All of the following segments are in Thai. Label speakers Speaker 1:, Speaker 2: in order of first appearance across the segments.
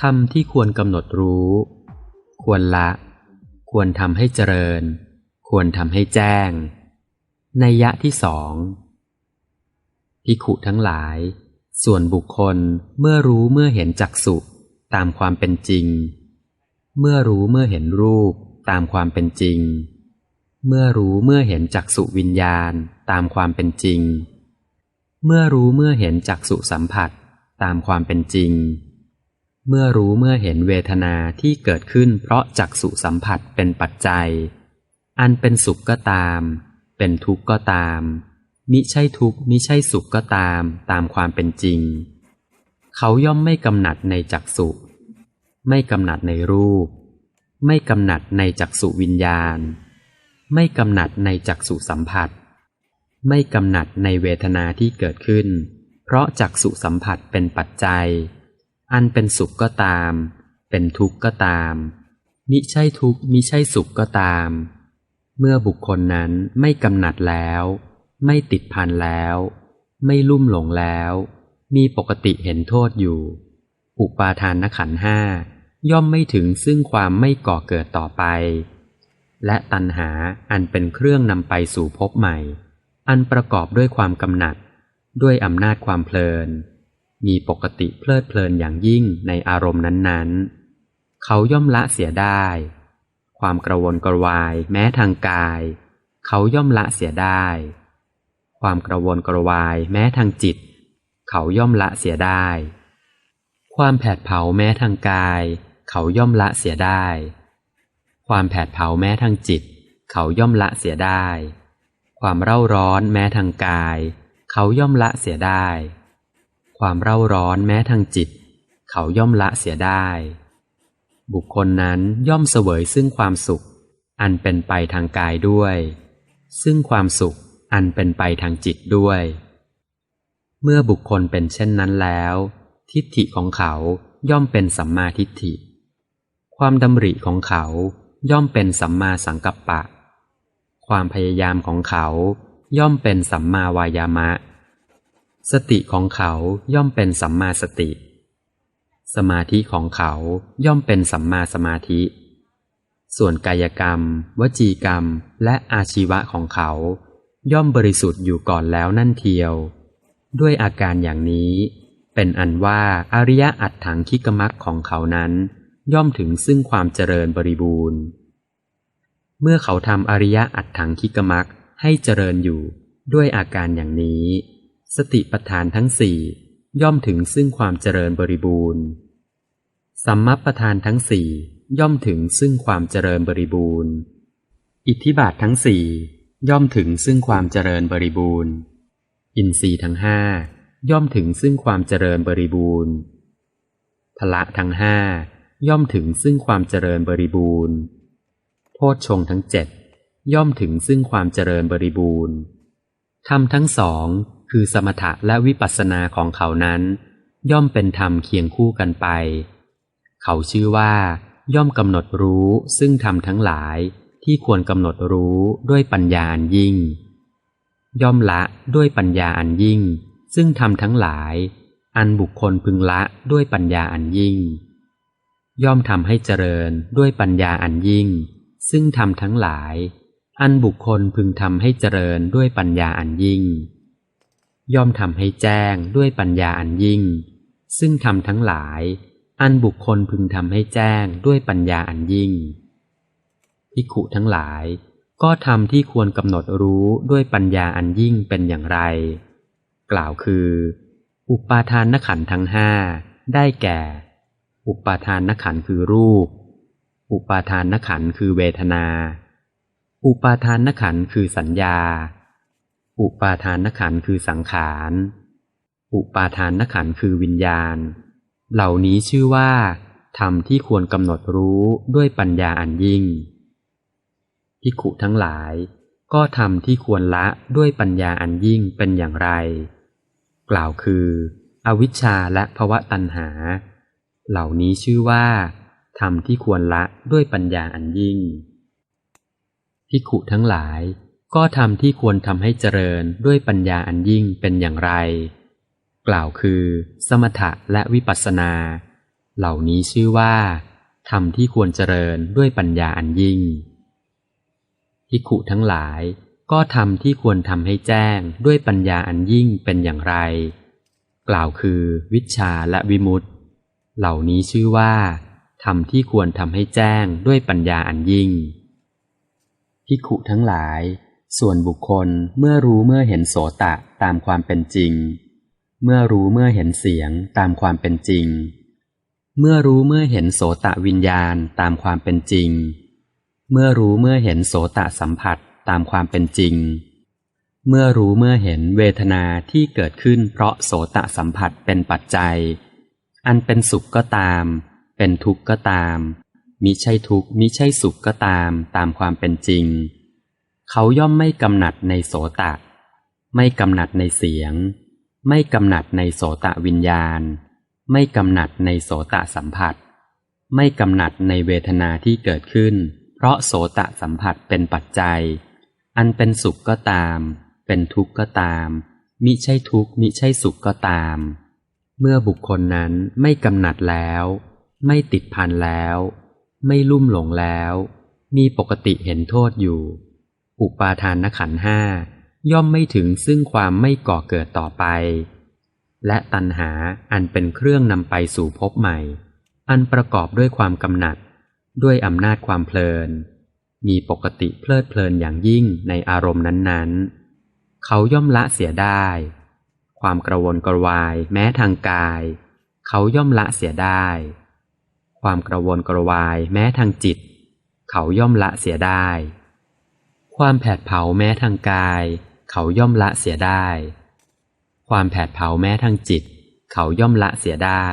Speaker 1: ธรรมที่ควรกำหนดรู้ ควรละ ควรทำให้เจริญ ควรทำให้แจ้ง ในยะที่สองพิขุทั้งหลาย ส่วนบุคคลเมื่อรู้เมื่อเห็นจักสุตามความเป็นจริง เมื่อรู้เมื่อเห็นรูปตามความเป็นจริง เมื่อรู้เมื่อเห็นจักสุวิญญาณตามความเป็นจริง เมื่อรู้เมื่อเห็นจักสุสัมผัสตามความเป็นจริง เมื่อรู้เมื่อเห็นเวทนาที่เกิดขึ้นเพราะจักสุสัมผัสเป็นปัจจัย อันเป็นสุขก็ตาม เป็นทุกข์ก็ตาม มิใช่ทุกข์มิใช่สุขก็ตามตามความเป็นจริง เขาย่อมไม่กำหนัดในจักสุไม่กำหนัดในรูป ไม่กำหนัดในจักสุวิญญาณ ไม่กำหนัดในจักสุสัมผัส ไม่กำหนัดในเวทนาที่เกิดขึ้น เพราะจักสุสัมผัสเป็นปัจจัย อันเป็นสุขก็ตาม เป็นทุกข์ก็ตาม มิใช่ทุกข์มิใช่สุขก็ตาม เมื่อบุคคลนั้นไม่กำหนัดแล้ว ไม่ติดพันแล้ว ไม่ลุ่มหลงแล้ว มีปกติเห็นโทษอยู่ อุปาทานนขันห้าย่อมไม่ถึงซึ่งความไม่ก่อเกิดต่อไป และตัณหาอันเป็นเครื่องนำไปสู่ภพใหม่ อันประกอบด้วยความกำหนัด ด้วยอำนาจความเพลิน มีปกติเพลิดเพลินอย่างยิ่งในอารมณ์นั้นๆ เขาย่อมละเสียได้ ความกระวนกระวายแม้ทางกาย เขาย่อมละเสียได้ ความกระวนกระวายแม้ทางจิต เขาย่อมละเสียได้ ความแผดเผาแม้ทางกาย เขาย่อมละเสียได้ ความแผดเผาแม้ทางจิต เขาย่อมละเสียได้ ความเร่าร้อนแม้ทางกาย เขาย่อมละเสียได้ ความเร่าร้อนแม้ทางจิต เขาย่อมละเสียได้ บุคคลนั้นย่อมเสวยซึ่งความสุข อันเป็นไปทางกายด้วย ซึ่งความสุขอันเป็นไปทางจิตด้วย เมื่อบุคคลเป็นเช่นนั้นแล้ว ทิฏฐิของเขาย่อมเป็นสัมมาทิฏฐิ ความดำริของเขาย่อมเป็นสัมมาสังกัปปะ ความพยายามของเขาย่อมเป็นสัมมาวายามะ สติของเขาย่อมเป็นสัมมาสติ สมาธิของเขาย่อมเป็นสัมมาสมาธิ ส่วนกายกรรม วจีกรรม และอาชีวะของเขา ย่อมบริสุทธิ์อยู่ก่อนแล้วนั่นเทียว ด้วยอาการอย่างนี้ เป็นอันว่าอริยะอัตถังคิกมักของเขานั้น ย่อมถึงซึ่งความเจริญบริบูรณ์ เมื่อเขาทำอริยะอัตถังคิกมักให้เจริญอยู่ด้วยอาการอย่างนี้ สติปัฏฐานทั้งสี่ย่อมถึงซึ่งความเจริญบริบูรณ์ สัมมัปทานทั้งสี่ย่อมถึงซึ่งความเจริญบริบูรณ์ อิทธิบาททั้งสี่ย่อมถึงซึ่งความเจริญบริบูรณ์ อินทรีย์ทั้งห้าย่อมถึงซึ่งความเจริญบริบูรณ์พละทั้งห้าย่อมถึงซึ่งความเจริญบริบูรณ์ โพชฌงทั้งเจ็ดย่อมถึงซึ่งความเจริญบริบูรณ์ธรรมทั้งสอง คือสมถะและวิปัสสนาของเขานั้น ย่อมเป็นธรรมเคียงคู่กันไป เขาชื่อว่า ย่อมกำหนดรู้ซึ่งธรรมทั้งหลายที่ควรกำหนดรู้ด้วยปัญญาอันยิ่ง ย่อมละด้วยปัญญาอันยิ่ง ซึ่งธรรมทั้งหลาย อันบุคคลพึงละด้วยปัญญาอันยิ่ง ย่อมทำให้เจริญด้วยปัญญาอันยิ่ง ซึ่งทำทั้งหลาย อันบุคคลพึงทำให้เจริญด้วยปัญญาอันยิ่ง ย่อมทำให้แจ้งด้วยปัญญาอันยิ่ง ซึ่งทำทั้งหลาย อันบุคคลพึงทำให้แจ้งด้วยปัญญาอันยิ่งพิขุทั้งหลาย ก็ทำที่ควรกำหนดรู้ด้วยปัญญาอันยิ่งเป็นอย่างไร กล่าวคือ อุปาทานนขันทั้งห้าได้แก่ อุปาทานนขันคือรูป อุปาทานนขันคือเวทนา อุปาทานนขันคือสัญญา อุปาทานนขันคือสังขาร อุปาทานนขันคือวิญญาณ เหล่านี้ชื่อว่าธรรมที่ควรกำหนดรู้ด้วยปัญญาอันยิ่งพิขุทั้งหลาย ก็ทำที่ควรละด้วยปัญญาอันยิ่งเป็นอย่างไร กล่าวคือ อวิชชาและภวะตัณหา เหล่านี้ชื่อว่าธรรมที่ควรละด้วยปัญญาอันยิ่งพิขุทั้งหลาย ก็ทำที่ควรทำให้เจริญด้วยปัญญาอันยิ่งเป็นอย่างไร กล่าวคือ สมถะและวิปัสสนา เหล่านี้ชื่อว่าธรรมที่ควรเจริญด้วยปัญญาอันยิ่งภิขุทั้งหลาย ก็ทำที่ควรทำให้แจ้งด้วยปัญญาอันยิ่งเป็นอย่างไร กล่าวคือ วิชาและวิมุตติ เหล่านี้ชื่อว่าธรรมที่ควรทำให้แจ้งด้วยปัญญาอันยิ่งภิขุทั้งหลาย ส่วนบุคคลเมื่อรู้เมื่อเห็นโสตะตามความเป็นจริง เมื่อรู้เมื่อเห็นเสียงตามความเป็นจริง เมื่อรู้เมื่อเห็นโสตะวิญญาณตามความเป็นจริง เมื่อรู้เมื่อเห็นโสตะสัมผัสตามความเป็นจริง เมื่อรู้เมื่อเห็นเวทนาที่เกิดขึ้นเพราะโสตะสัมผัสเป็นปัจจัย อันเป็นสุขก็ตาม เป็นทุกข์ก็ตามมิใช่ทุกข์มิใช่สุขก็ตามตามความเป็นจริง เขาย่อมไม่กำหนัดในโสตะ ไม่กำหนัดในเสียง ไม่กำหนัดในโสตะวิญญาณ ไม่กำหนัดในโสตะสัมผัส ไม่กำหนัดในเวทนาที่เกิดขึ้น เพราะโสตะสัมผัสเป็นปัจจัย อันเป็นสุขก็ตาม เป็นทุกข์ก็ตาม มิใช่ทุกข์มิใช่สุขก็ตาม เมื่อบุคคลนั้นไม่กำหนัดแล้ว ไม่ติดพันแล้ว ไม่ลุ่มหลงแล้ว มีปกติเห็นโทษอยู่ อุปาทานขันห้าย่อมไม่ถึงซึ่งความไม่ก่อเกิดต่อไป และตัณหาอันเป็นเครื่องนำไปสู่ภพใหม่ อันประกอบด้วยความกำหนัด ด้วยอำนาจความเพลิน มีปกติเพลิดเพลินอย่างยิ่งในอารมณ์นั้นๆ เขาย่อมละเสียได้ ความกระวนกระวายแม้ทางกาย เขาย่อมละเสียได้ ความกระวนกระวายแม้ทางจิต เขาย่อมละเสียได้ ความแผดเผาแม้ทางกาย เขาย่อมละเสียได้ ความแผดเผาแม้ทางจิต เขาย่อมละเสียได้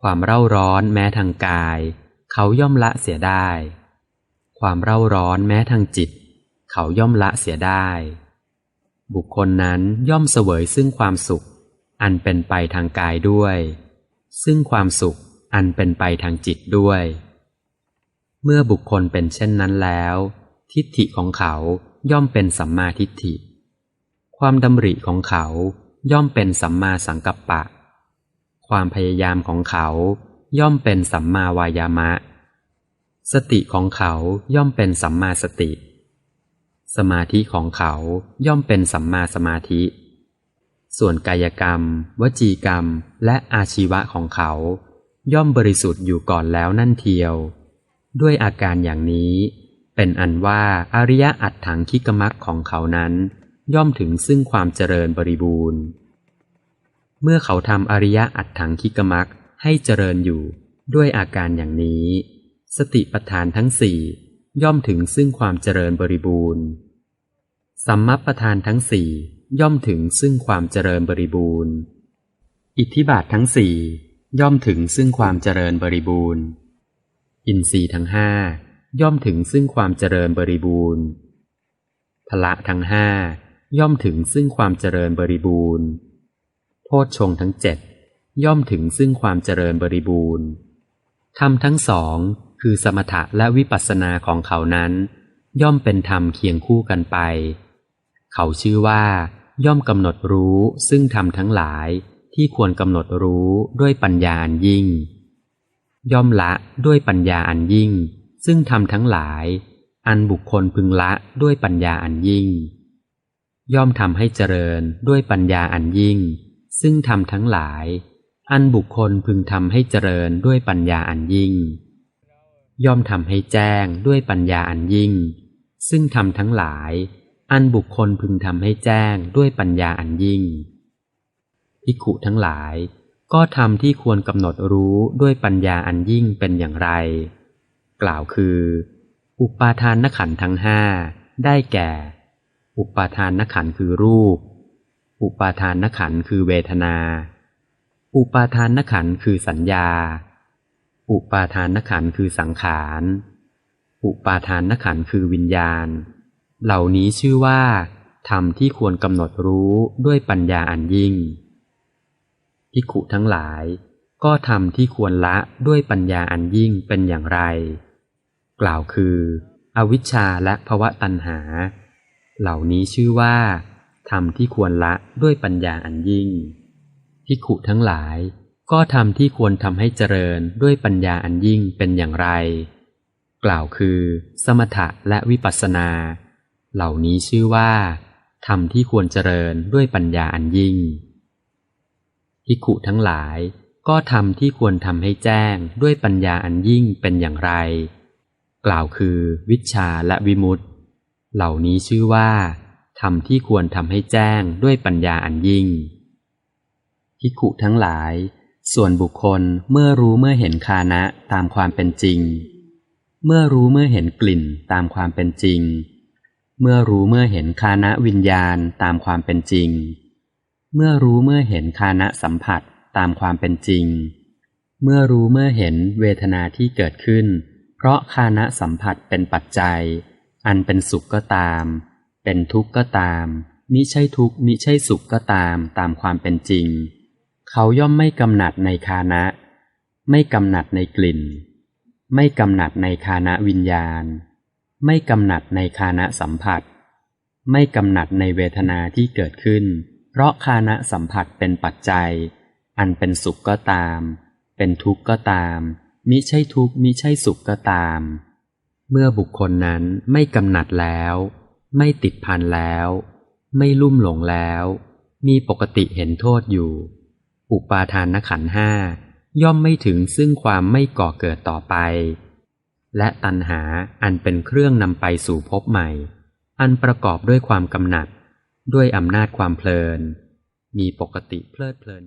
Speaker 1: ความเร่าร้อนแม้ทางกาย เขาย่อมละเสียได้ ความเร่าร้อนแม้ทางจิต เขาย่อมละเสียได้ บุคคลนั้นย่อมเสวยซึ่งความสุข อันเป็นไปทางกายด้วย ซึ่งความสุขอันเป็นไปทางจิตด้วย เมื่อบุคคลเป็นเช่นนั้นแล้ว ทิฏฐิของเขาย่อมเป็นสัมมาทิฏฐิ ความดำริของเขาย่อมเป็นสัมมาสังกัปปะ ความพยายามของเขาย่อมเป็นสัมมาวายามะ สติของเขาย่อมเป็นสัมมาสติ สมาธิของเขาย่อมเป็นสัมมาสมาธิ ส่วนกายกรรม วจีกรรม และอาชีวะของเขา ย่อมบริสุทธิ์อยู่ก่อนแล้วนั่นเทียว ด้วยอาการอย่างนี้ เป็นอันว่าอริยะอัตถังคิกมักของเขานั้น ย่อมถึงซึ่งความเจริญบริบูรณ์ เมื่อเขาทำอริยะอัตถังคิกมักให้เจริญอยู่ด้วยอาการอย่างนี้ สติปัฏฐานทั้งสี่ย่อมถึงซึ่งความเจริญบริบูรณ์ สัมมัปประธานทั้งสี่ย่อมถึงซึ่งความเจริญบริบูรณ์ อิทธิบาททั้งสี่ย่อมถึงซึ่งความเจริญบริบูรณ์ อินทรีย์ทั้งห้า ย่อมถึงซึ่งความเจริญบริบูรณ์พละทั้งห้าย่อมถึงซึ่งความเจริญบริบูรณ์ โพชฌงทั้งเจ็ดย่อมถึงซึ่งความเจริญบริบูรณ์ธรรมทั้งสองคือสมถะและวิปัสสนาของเขานั้น ย่อมเป็นธรรมเคียงคู่กันไป เขาชื่อว่า ย่อมกำหนดรู้ซึ่งธรรมทั้งหลายที่ควรกำหนดรู้ด้วยปัญญาอันยิ่ง ย่อมละด้วยปัญญาอันยิ่ง ซึ่งธรรมทั้งหลาย อันบุคคลพึงละด้วยปัญญาอันยิ่ง ย่อมทำให้เจริญด้วยปัญญาอันยิ่ง ซึ่งธรรมทั้งหลาย อันบุคคลพึงทำให้เจริญด้วยปัญญาอันยิ่ง ย่อมทำให้แจ้งด้วยปัญญาอันยิ่ง ซึ่งธรรมทั้งหลาย อันบุคคลพึงทำให้แจ้งด้วยปัญญาอันยิ่งภิกขุทั้งหลาย ก็ทำที่ควรกำหนดรู้ด้วยปัญญาอันยิ่งเป็นอย่างไร กล่าวคือ อุปาทานนขันทั้งห้าได้แก่ อุปาทานนขันคือรูป อุปาทานนขันคือเวทนา อุปาทานนขันคือสัญญา อุปาทานนขันคือสังขาร อุปาทานนขันคือวิญญาณ เหล่านี้ชื่อว่าธรรมที่ควรกำหนดรู้ด้วยปัญญาอันยิ่งภิกขุทั้งหลาย ก็ทำที่ควรละด้วยปัญญาอันยิ่งเป็นอย่างไร กล่าวคือ อวิชชาและภวะตัณหา เหล่านี้ชื่อว่าทำที่ควรละด้วยปัญญาอันยิ่งภิขุทั้งหลาย ก็ทำที่ควรทำให้เจริญด้วยปัญญาอันยิ่งเป็นอย่างไร กล่าวคือ สมถะและวิปัสสนา เหล่านี้ชื่อว่าธรรมที่ควรเจริญด้วยปัญญาอันยิ่งภิขุทั้งหลาย ก็ทำที่ควรทำให้แจ้งด้วยปัญญาอันยิ่งเป็นอย่างไร กล่าวคือวิชาและวิมุตติ เหล่านี้ชื่อว่าธรรมที่ควรทำให้แจ้งด้วยปัญญาอันยิ่งภิขุทั้งหลาย ส่วนบุคคลเมื่อรู้เมื่อเห็นคานะตามความเป็นจริง เมื่อรู้เมื่อเห็นกลิ่นตามความเป็นจริง เมื่อรู้เมื่อเห็นคานะวิญญาณตามความเป็นจริง เมื่อรู้เมื่อเห็นคานะสัมผัสตามความเป็นจริง เมื่อรู้เมื่อเห็นเวทนาที่เกิดขึ้น เพราะคานะสัมผัสเป็นปัจจัย อันเป็นสุขก็ตาม เป็นทุกข์ก็ตามมิใช่ทุกข์มิใช่สุขก็ตามตามความเป็นจริง เขาย่อมไม่กำหนัดในคานะ ไม่กำหนัดในกลิ่น ไม่กำหนัดในคานะวิญญาณ ไม่กำหนัดในคานะสัมผัส ไม่กำหนัดในเวทนาที่เกิดขึ้น เพราะคานะสัมผัสเป็นปัจจัย อันเป็นสุขก็ตาม เป็นทุกข์ก็ตาม มิใช่ทุกข์มิใช่สุขก็ตาม เมื่อบุคคลนั้นไม่กำหนัดแล้ว ไม่ติดพันแล้ว ไม่ลุ่มหลงแล้ว มีปกติเห็นโทษอยู่ อุปาทานขันห้าย่อมไม่ถึงซึ่งความไม่ก่อเกิดต่อไป และตัณหาอันเป็นเครื่องนำไปสู่ภพใหม่ อันประกอบด้วยความกำหนัด ด้วยอำนาจความเพลิน มีปกติเพลิดเพลิน